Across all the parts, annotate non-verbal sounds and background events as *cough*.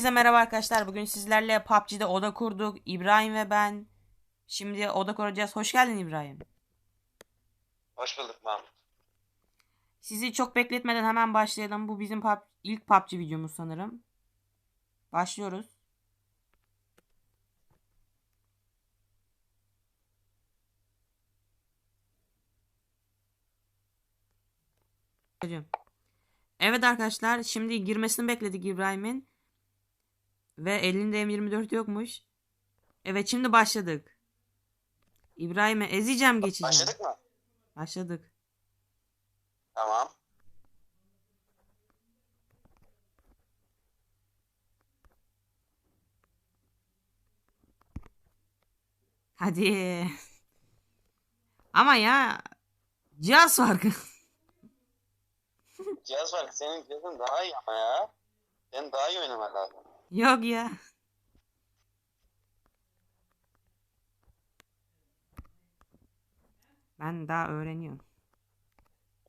Hepinize merhaba arkadaşlar. Bugün sizlerle PUBG'de oda kurduk. İbrahim ve ben. Şimdi oda kuracağız. Hoş geldin İbrahim. Hoş bulduk Mahmut. Sizi çok bekletmeden hemen başlayalım. Bu bizim pub ilk PUBG videomuz sanırım. Başlıyoruz. Evet arkadaşlar şimdi girmesini bekledik İbrahim'in. Ve elinde M24 yokmuş. Evet şimdi başladık. İbrahim'e ezeceğim geçeceğim. Başladık mı? Başladık. Tamam. Hadi. Ama ya cihaz farkı. Cihaz var. Senin cihazın daha iyi ama ya. Senin daha iyi oynaman lazım. Yok ya. Ben daha öğreniyorum.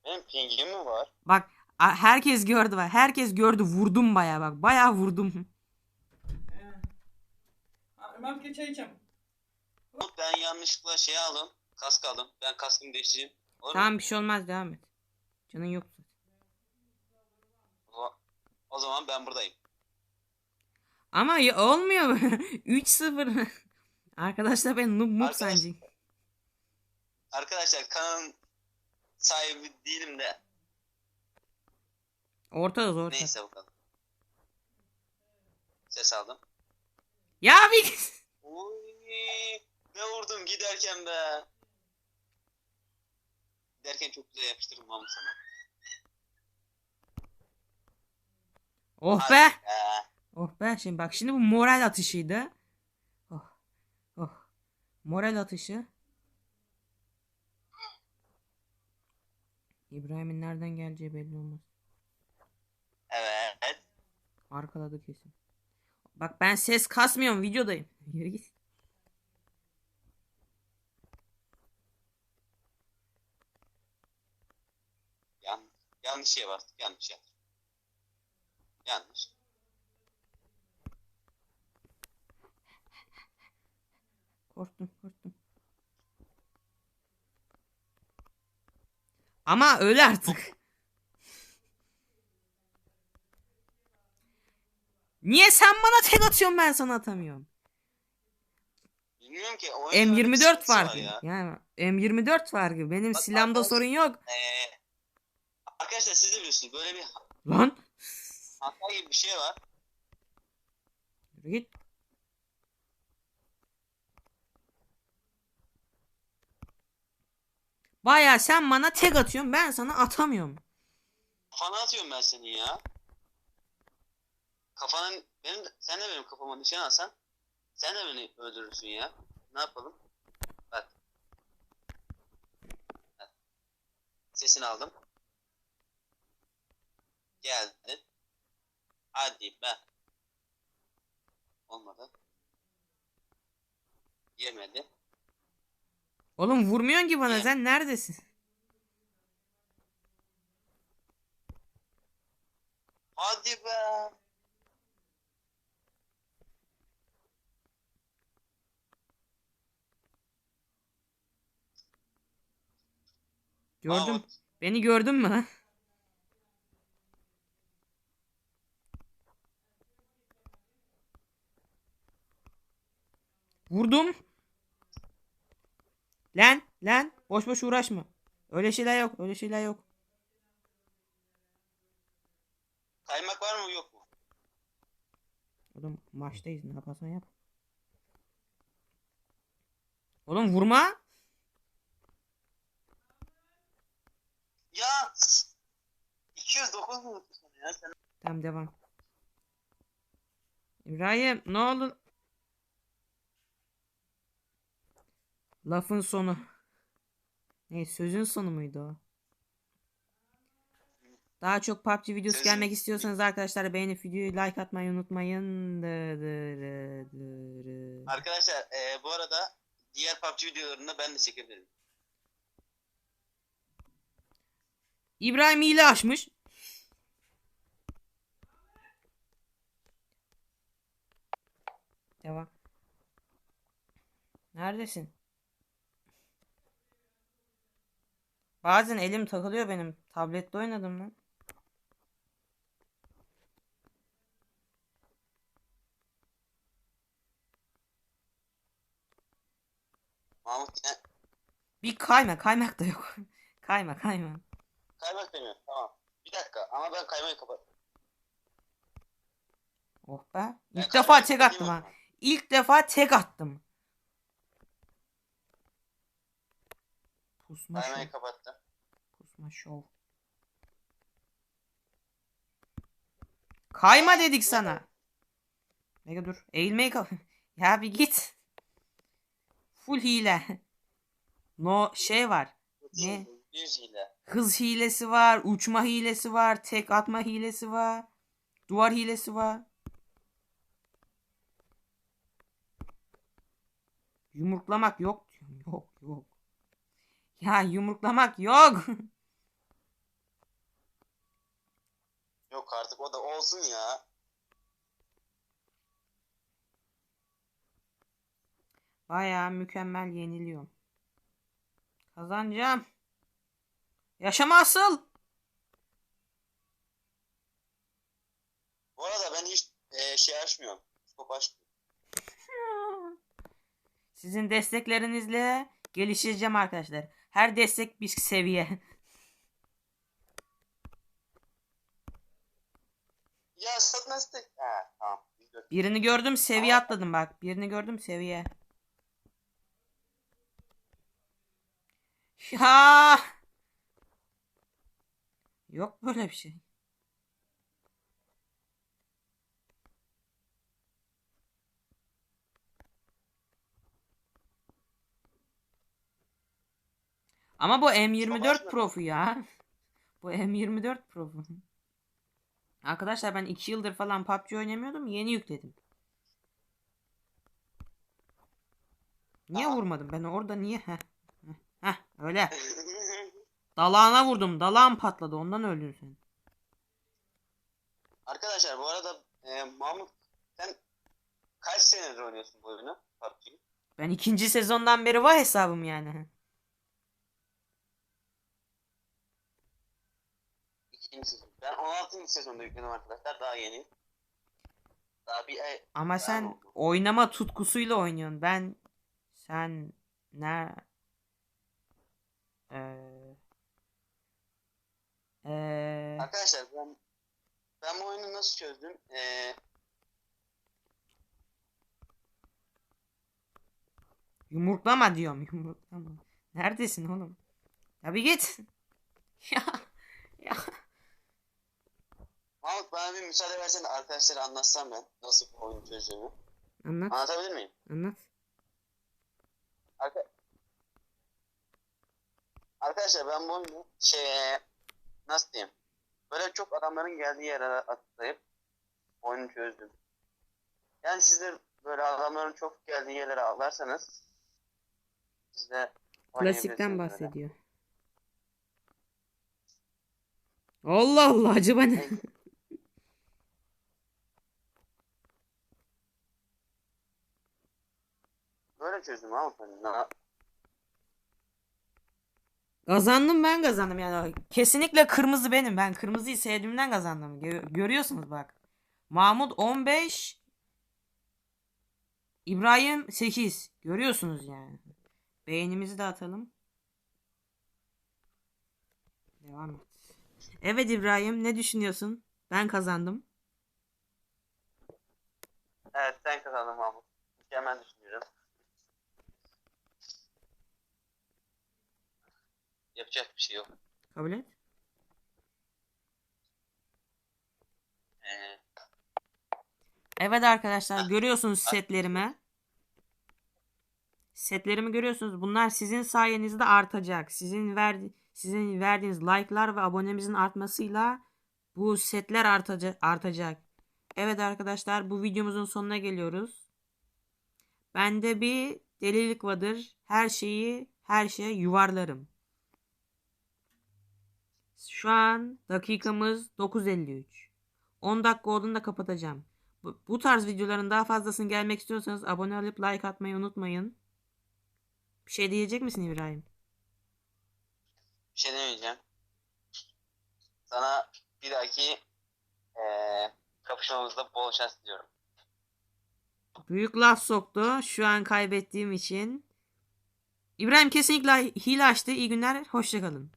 Benim pingim mi var? Bak herkes gördü bak. Herkes gördü vurdum baya bak. Baya vurdum. Ben bir çay içeceğim. Ben yanlışlıkla şey aldım. Kask aldım. Ben kaskımı değiştireyim. Olur mu? Tamam bir şey olmaz devam et. Canın yok. O zaman ben buradayım. Ama ya- olmuyor. 3-0. *laughs* *laughs* Arkadaşlar ben noob noob Arkadaş- sancı. Arkadaşlar kanalın sahibi değilim de. Ortada zor. Neyse bakalım. Ses aldım. Ya bir Uy, *laughs* ne vurdum giderken be. Giderken çok güzel yapıştırdım Mahmut sana. Oh Hadi be. be. Oh be. Şimdi bak şimdi bu moral atışıydı. Oh. Oh. Moral atışı. İbrahim'in nereden geleceği belli olmaz. Evet. Arkaladı kesin. Bak ben ses kasmıyorum videodayım. *laughs* Yürü git. Yan, yanlış şeye bastık. Yanlış yaptık. Yanlış. Korktum korktum. Ama öyle artık. Niye sen bana tek atıyorsun ben sana atamıyorum. Bilmiyorum ki. oyunun öyle bir M24 sıkıntısı var gibi. ya. Yani M24 var gibi. Benim Bak, silahımda arkadaş- sorun yok. Ee, arkadaşlar siz de biliyorsunuz. Böyle bir Lan. hata gibi bir şey var. Git. Baya sen bana tek atıyorsun ben sana atamıyorum. Kafana atıyorum ben seni ya. Kafanın benim sen de benim kafama nişan alsan sen de beni öldürürsün ya. Ne yapalım? Bak. Sesini aldım. Geldin. Hadi be. Olmadı. Yemedi. Oğlum vurmuyorsun ki bana sen neredesin? Hadi be. Gördüm. Mahmut, Beni gördün mü lan? Vurdum. Lan lan boş boş uğraşma. Öyle şeyler yok. Öyle şeyler yok. Kaymak var mı yok mu? Oğlum maçtayız ne yaparsan yap. Oğlum vurma. Ya 209 mu ya sen? Tamam devam. İbrahim ne oldu? Lafın sonu. Ne sözün sonu muydu o? Daha çok PUBG videosu Sözün- gelmek istiyorsanız arkadaşlar beğenip videoyu like atmayı unutmayın. Arkadaşlar eee, bu arada diğer PUBG videolarını ben de çekebilirim. İbrahim hile açmış. Devam. Neredesin? Bazen elim takılıyor benim. Tablette oynadım lan. Mahmut ne? Bir kayma. Kaymak da yok. kayma *laughs* kayma. Kaymak demiyor. Tamam. Bir dakika ama ben kaymayı kapat. Oh be. Ben İlk kaymayı defa tek attım ha. İlk defa tek attım. Pusma şov. Kaymayı kapattım. Pusma şov. Kayma dedik sana. Mega dur. Eğilmeyi kap. *laughs* ya bir git. Full hile. No şey var. Ne? Bir hile. Hız hilesi var, uçma hilesi var, tek atma hilesi var, duvar hilesi var. Yumruklamak yok. Yok yok. Ya yumruklamak yok. *laughs* Yok artık o da olsun ya. Bayağı mükemmel yeniliyorum. Kazanacağım. Yaşama asıl. Bu arada ben hiç e, şey açmıyorum. Skop açmıyorum. *laughs* Sizin desteklerinizle gelişeceğim arkadaşlar. Her destek bir seviye. Ya satmaz tek. He tamam. Birini gördüm seviye atladım bak. Birini gördüm seviye. Ya. Yok böyle bir şey. Ama bu M24 Savaşmadı. Pro'fu ya. Bu M24 Pro'fu. Arkadaşlar ben 2 yıldır falan PUBG oynamıyordum. Yeni yükledim. Niye Aa. vurmadım ben orada niye? Heh, Heh, öyle. *laughs* Dalağına vurdum. Dalağım patladı. Ondan öldün sen. Arkadaşlar bu arada e, Mahmut sen kaç senedir oynuyorsun bu oyunu? PUBG'yi? Ben ikinci sezondan beri var hesabım yani. İkinci sezon. Ben 16. sezonda yükledim arkadaşlar. Daha yeni. Daha bir ay. Ama sen oldu. oynama tutkusuyla oynuyorsun. Ben sen ne Eee Eee Arkadaşlar ben ben bu oyunu nasıl çözdüm? Ee, yumruklama diyorum. Yumruklama. Neredesin oğlum? Ya bir git. *laughs* ya ya Mahmut bana bir müsaade versen de arkadaşlara anlatsam ben nasıl bu oyunu çözdüğümü. anlat Anlatabilir miyim? anlat. Arka... Arkadaşlar ben bu oyunu şey nasıl diyeyim? Böyle çok adamların geldiği yere atlayıp oyunu çözdüm. Yani siz de böyle adamların çok geldiği yerlere atlarsanız siz de Klasikten oynayabilirsiniz böyle. bahsediyor. Allah Allah acaba ne? Böyle çözdüm ama ben. Kazandım ben kazandım yani. Kesinlikle kırmızı benim. Ben kırmızıyı sevdiğimden kazandım. Gö- görüyorsunuz bak. Mahmut 15 İbrahim 8. Görüyorsunuz yani. Beğenimizi de atalım. Devam et. Evet İbrahim ne düşünüyorsun? Ben kazandım. Evet sen kazandın Mahmut. Mükemmel düşünüyorum. Yapacak bir şey yok. Kabul et. Ee, Evet arkadaşlar görüyorsunuz setlerimi. Setlerimi görüyorsunuz. Bunlar sizin sayenizde artacak. Sizin verdi sizin verdiğiniz like'lar ve abonemizin artmasıyla bu setler artacak artacak. Evet arkadaşlar bu videomuzun sonuna geliyoruz. Bende bir delilik vardır. Her şeyi her şeye yuvarlarım. Şu an dakikamız 9.53. 10 dakika olduğunda kapatacağım. Bu, bu tarz videoların daha fazlasını gelmek istiyorsanız abone olup like atmayı unutmayın. Bir şey diyecek misin İbrahim? Bir şey demeyeceğim. Sana bir dahaki eee kapışmamızda bol şans diliyorum. Büyük laf soktu. Şu an kaybettiğim için. İbrahim kesinlikle hile açtı. İyi günler. Hoşçakalın.